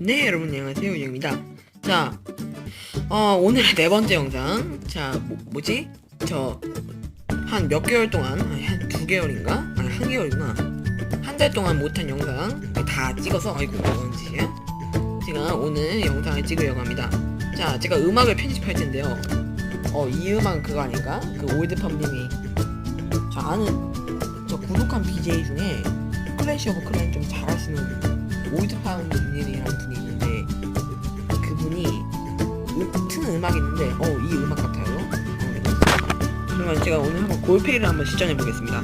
네 여러분 안녕하세요. 유영입니다. 자 어, 오늘의 네 번째 영상. 자 뭐, 뭐지? 저 한 몇 개월 동안 한 두 개월인가? 아니 한 개월이구나. 한달 동안 못한 영상 다 찍어서 아이고 뭔 짓이야? 제가 오늘 영상을 찍으려고 합니다. 자 제가 음악을 편집할 텐데요. 어 이 음악은 그거 아닌가 그 올드팝님이 저 아는 저 구독한 BJ 중에 클래시 오브 클랜 좀 잘하시는 올드팝님이라는 분이 있는데 그분이 음, 트는 음악이 있는데 어 이 음악 같아요. 어, 그러면 제가 오늘 한번 골페이를 한번 시전해 보겠습니다.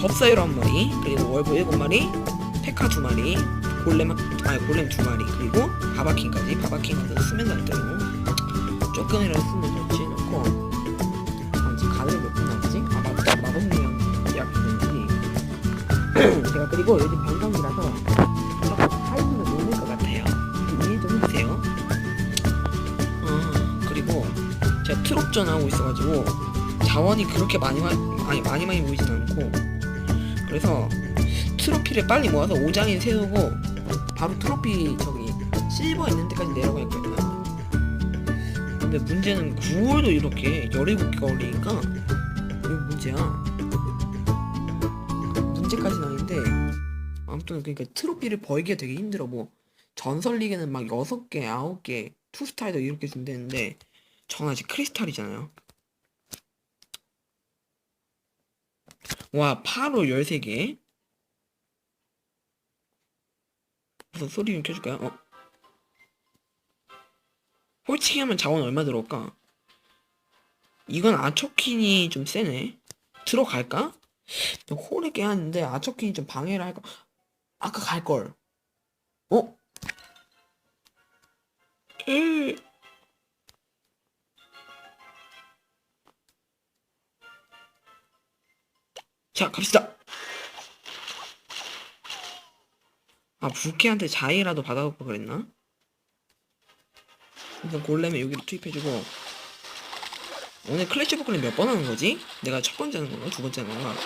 법사유로 한 마리 그리고 월브 일곱 마리 페카 두 마리 골렘 한- 아니 골렘 두 마리 그리고 바바킹까지. 바바킹은 수면 상태로 조금이라도 수면 좋지 놓고. 아 지금 가드를 몇분 남았지? 아 맞다. 마법용량 예약했는지. 제가 그리고 요즘 변성기라 제가 트롭전 하고 있어가지고 자원이 그렇게 많이 화, 아니 많이 많이 모이진 않고 그래서 트로피를 빨리 모아서 5장인 세우고 바로 트로피 저기 실버 있는 데까지 내려갈 거예요. 근데 문제는 9월도 이렇게 17개가 걸리니까 이게 문제야. 문제까지는 아닌데 아무튼 그러니까 트로피를 벌기가 되게 힘들어. 뭐 전설 리그는 막 6개, 9개 투스타에도 이렇게 준대는데 아직 크리스탈이잖아요 와 8호 13개 무슨 소리 좀 켜줄까요? 어 홀치기 하면 자원 얼마 들어올까? 이건 아초킨이 좀 세네 들어갈까? 홀에 깨하는데 아초킨이 좀 방해를 할까? 아까 갈걸 어? 에... 자 갑시다 아 부캐한테 자이라도 받아갖고 그랬나? 일단 골렘에 여기를 투입해주고 오늘 클래시 포크는 몇번 하는 거지? 내가 첫 번째 하는 건가? 두 번째 하는 건가?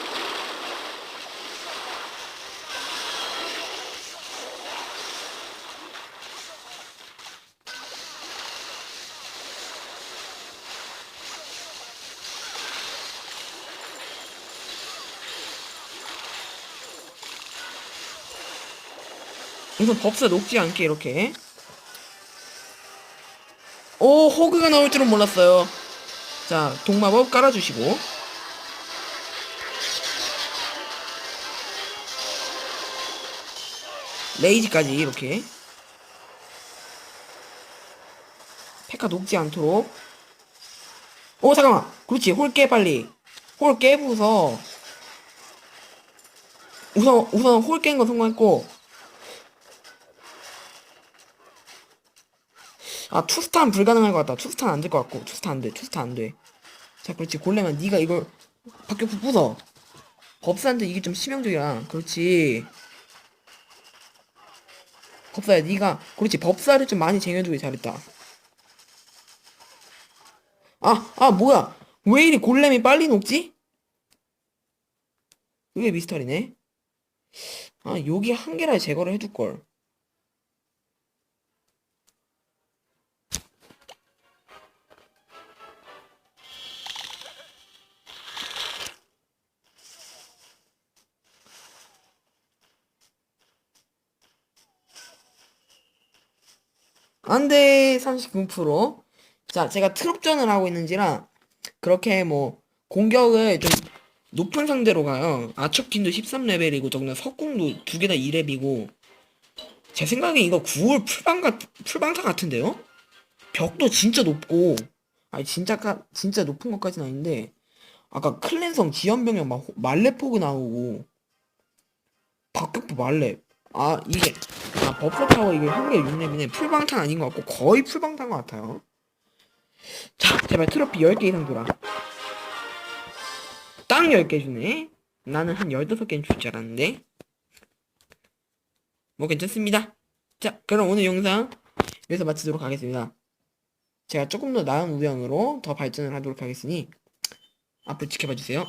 우선 법사 녹지 않게 이렇게. 오 호그가 나올 줄은 몰랐어요. 자 동마법 깔아주시고. 레이지까지 이렇게. 페카 녹지 않도록. 오 잠깐만. 그렇지. 홀깨 빨리. 홀 깨부서. 우선 우선 홀깬거 성공했고 아 투스탄 불가능할 것 같다. 투스탄 안 될 것 같고. 투스탄 안돼. 투스탄 안돼. 자 그렇지. 골렘아 네가 이걸 밖에 부숴. 법사한테 이게 좀 치명적이야. 그렇지. 법사야 네가 그렇지. 법사를 좀 많이 쟁여주길 잘했다. 아아 뭐야. 왜 이리 골렘이 빨리 녹지? 이게 미스터리네. 아 여기 한 개라 제거를 해줄걸 안돼 39% 자, 제가 트롭전을 하고 있는지라 그렇게 뭐 공격을 좀 높은 상대로 가요. 아초킨도 13레벨이고 저기는 석궁도 두 개 다 2렙이고. 제 생각에 이거 9월 풀방 같 풀방타 같은데요? 벽도 진짜 높고. 아니 진짜 까, 진짜 높은 것까지는 아닌데 아까 클랜성 지연병력 막 호- 말레포그 나오고. 박격포 말레 아 이게 아 버퍼 타워 이게 한개 6렙이네 풀방탄 아닌 것 같고 거의 풀방탄 것 같아요. 자, 제발 트로피 10개 이상 줘라. 딱 10개 주네. 나는 한 15개는 줄 줄 알았는데. 뭐 괜찮습니다. 자, 그럼 오늘 영상 여기서 마치도록 하겠습니다. 제가 조금 더 나은 우영으로 더 발전을 하도록 하겠으니 앞으로 지켜봐 주세요.